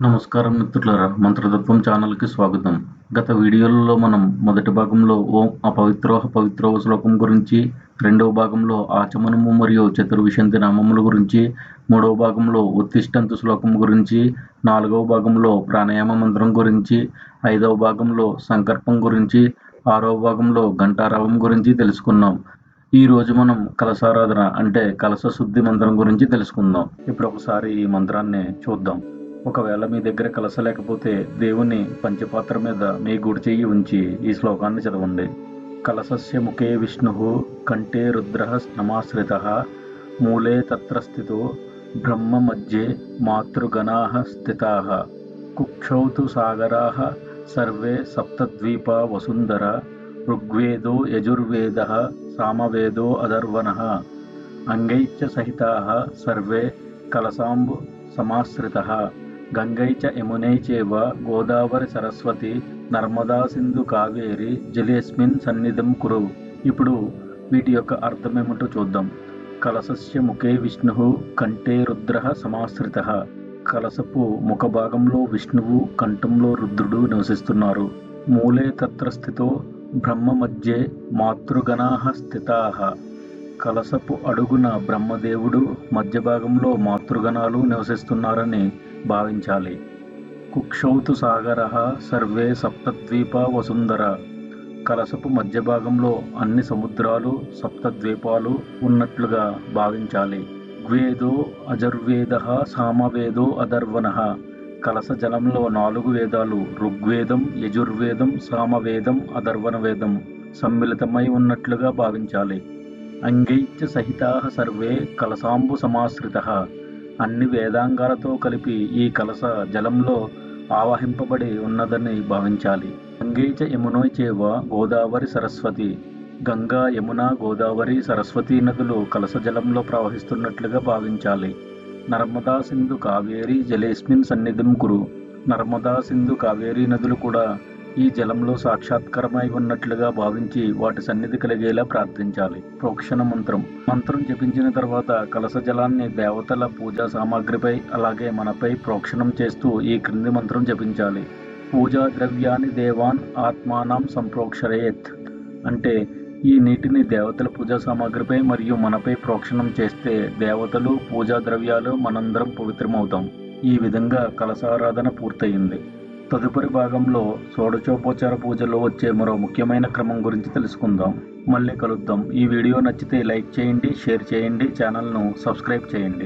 నమస్కారం మిత్రులారా మంత్రతత్వం ఛానల్కి స్వాగతం. గత వీడియోలలో మనం మొదటి భాగంలో ఓం అపవిత్రోహ పవిత్రోహ శ్లోకం గురించి రెండవ భాగంలో ఆచమనము మరియు చతుర్విశంతి నామముల గురించి మూడవ భాగంలో ఉత్తిష్టంతు శ్లోకం గురించి నాలుగవ భాగంలో ప్రాణాయామ మంత్రం గురించి ఐదవ భాగంలో సంకల్పం గురించి ఆరవ భాగంలో ఘంటారావం గురించి తెలుసుకున్నాం. ఈ రోజు మనం కలసారాధన అంటే కలస శుద్ధి మంత్రం గురించి తెలుసుకుందాం. ఇప్పుడు ఒకసారి ఈ మంత్రాన్ని చూద్దాం. ఒకవేళ మీ దగ్గర కలస లేకపోతే దేవుని పంచపాత్ర మీద మీ గుడి చెయ్యి ఉంచి ఈ శ్లోకాన్ని చదవండి. కలసస్య ముఖే విష్ణు కంఠే రుద్ర నమాశ్రిత మూలే తత్ర స్థితో బ్రహ్మ మధ్యే మాతృగణా స్థితా కుక్షౌ తు సాగరా సర్వే సప్తద్వీప వసుంధర ఋగ్వేదో యజుర్వేద సామవేదో అధర్వణ అంగైచ్చ సహితా సర్వే కలసాంబు సమాశ్రిత గంగైచ యమునై చేవ గోదావరి సరస్వతి నర్మదా సింధు కావేరి జలేస్మిన్ సన్నిధం కురు. ఇప్పుడు వీటి యొక్క అర్థమేమిటో చూద్దాం. కలసస్య ముఖే విష్ణు కంఠే రుద్ర సమాశ్రిత. కలసపు ముఖభాగంలో విష్ణువు కంఠంలో రుద్రుడు నివసిస్తున్నారు. మూలే తత్ర స్థితో బ్రహ్మ మధ్యే మాతృగణా స్థితా. కలసపు అడుగున బ్రహ్మదేవుడు మధ్య భాగంలో మాతృగణాలు నివసిస్తున్నారని భావించాలి. కుక్షౌతు సాగర సర్వే సప్తద్వీప వసుంధర. కలసపు మధ్య భాగంలో అన్ని సముద్రాలు సప్తద్వీపాలు ఉన్నట్లుగా భావించాలి. ఋగ్వేదో అజర్వేద సామవేదో అధర్వణ. కలస జలంలో నాలుగు వేదాలు ఋగ్వేదం యజుర్వేదం సామవేదం అధర్వణ వేదం సమ్మిళితమై ఉన్నట్లుగా భావించాలి. అంగైత్య సహితా సర్వే కలసాంబు సమాశ్రిత. అన్ని వేదాంగాలతో కలిపి ఈ కలస జలంలో ఆవహింపబడి ఉన్నదని భావించాలి. గంగైచ యమునోయ్ చేవ గోదావరి సరస్వతి. గంగా యమున గోదావరి సరస్వతీ నదులు కలస జలంలో ప్రవహిస్తున్నట్లుగా భావించాలి. నర్మదా సింధు కావేరి జలేస్మిన్ సన్నిధిం కురు. నర్మదా సింధు కావేరీ నదులు కూడా ఈ జలంలో సాక్షాత్కరమై ఉన్నట్లుగా భావించి వాటి సన్నిధి కలిగేలా ప్రార్థించాలి. ప్రోక్షణ మంత్రం. మంత్రం జపించిన తర్వాత కలస జలాన్ని దేవతల పూజా సామాగ్రిపై అలాగే మనపై ప్రోక్షణం చేస్తూ ఈ క్రింది మంత్రం జపించాలి. పూజా ద్రవ్యాన్ని దేవాన్ ఆత్మానం సంప్రోక్షరేత్ అంటే ఈ నీటిని దేవతల పూజా సామాగ్రిపై మరియు మనపై ప్రోక్షణం చేస్తే దేవతలు పూజా ద్రవ్యాలు మనందరం పవిత్రమవుతాం. ఈ విధంగా కలసారాధన పూర్తయింది. తదుపరి భాగంలో షోడచోపచార పూజలో వచ్చే మరో ముఖ్యమైన క్రమం గురించి తెలుసుకుందాం. మళ్ళీ కలుద్దాం. ఈ వీడియో నచ్చితే లైక్ చేయండి షేర్ చేయండి ఛానల్ను సబ్స్క్రైబ్ చేయండి.